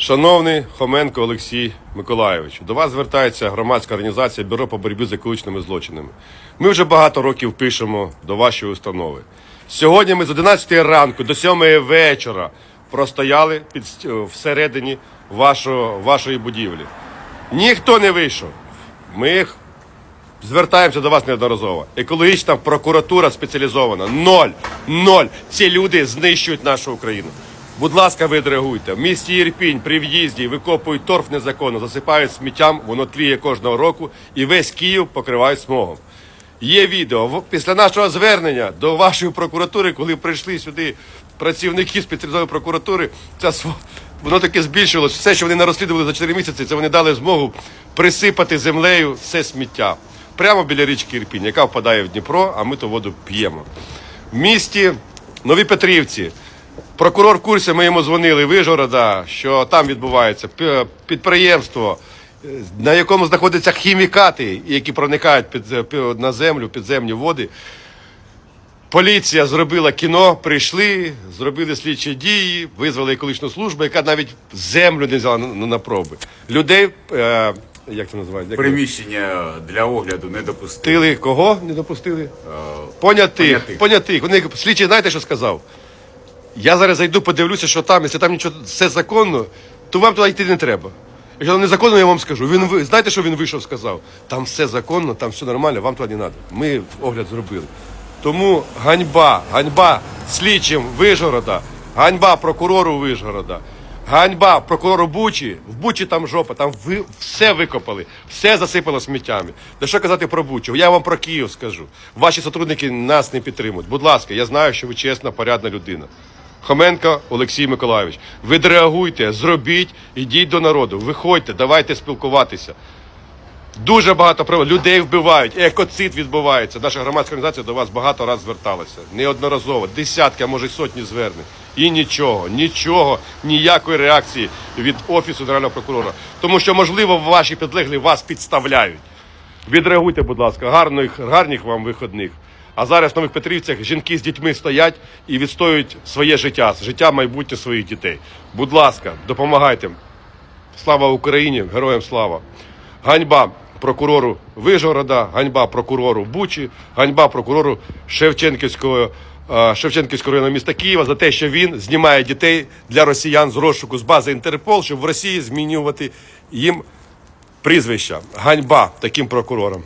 Шановний Хоменко Олексій Миколайович, до вас звертається громадська організація Бюро по боротьбі з екологічними злочинами. Ми вже багато років пишемо до вашої установи. Сьогодні ми з 11 ранку до 7 вечора простояли під всередині вашого, вашої будівлі. Ніхто не вийшов. Ми Звертаємося до вас неодноразово. Екологічна прокуратура спеціалізована. Ноль. Ноль. Ці люди знищують нашу Україну. Будь ласка, ви відреагуйте. В місті Єрпінь при в'їзді викопують торф незаконно, засипають сміттям, воно тліє кожного року, і весь Київ покривають смогом. Є відео. Після нашого звернення до вашої прокуратури, коли прийшли сюди працівники спеціалізованої прокуратури, ця воно таки збільшилось. Все, що вони нарозслідували за 4 місяці, це вони дали змогу присипати землею все сміття. Прямо біля річки Ірпінь, яка впадає в Дніпро, а ми ту воду п'ємо. В місті Нові Петрівці. Прокурор в курсі, ми йому дзвонили Вижгорода, що там відбувається підприємство, е, на якому знаходяться хімікати, які проникають під, е, на землю, підземні води. Поліція зробила кіно, прийшли, зробили слідчі дії, визвали екологічну службу, яка навіть землю не взяла на, на проби. Людей, е, як це називається? Приміщення для огляду не допустили. Пустили кого не допустили? Понятих. понятих. Понятих. Вони слідчий, знаєте, що сказав? Я зараз зайду, подивлюся, що там, якщо там нічого все законно, то вам туди йти не треба. Якщо там незаконно, я вам скажу. Він ви знаєте, що він вийшов, сказав? Там все законно, там все нормально, вам туди не треба. Ми огляд зробили. Тому ганьба, ганьба слідчим Вижгорода, ганьба прокурору Вижгорода, ганьба прокурору Бучі. В Бучі там жопа, там ви все викопали, все засипало сміттями. Да що казати про Бучу? Я вам про Київ скажу. Ваші сотрудники нас не підтримують. Будь ласка, я знаю, що ви чесна, порядна людина. Хоменко Олексій Миколайович, ви реагуйте, зробіть, ідіть до народу, виходьте, давайте спілкуватися. Дуже багато прав людей вбивають, екоцид відбувається. Наша громадська організація до вас багато разів зверталася. Неодноразово, десятки, а може й сотні звернень. І нічого, нічого, ніякої реакції від офісу генерального прокурора. Тому що, можливо, ваші підлеглі вас підставляють. Відреагуйте, будь ласка, гарних, гарних вам виходних. А зараз в Нових Петрівцях жінки з дітьми стоять і відстоюють своє життя, життя майбутнє своїх дітей. Будь ласка, допомагайте. Слава Україні, героям слава. Ганьба прокурору Вижгорода, ганьба прокурору Бучі, ганьба прокурору Шевченківського, е, Шевченківського району міста Києва за те, що він знімає дітей для росіян з розшуку з бази Інтерпол, щоб в Росії змінювати їм прізвища. Ганьба таким прокурорам.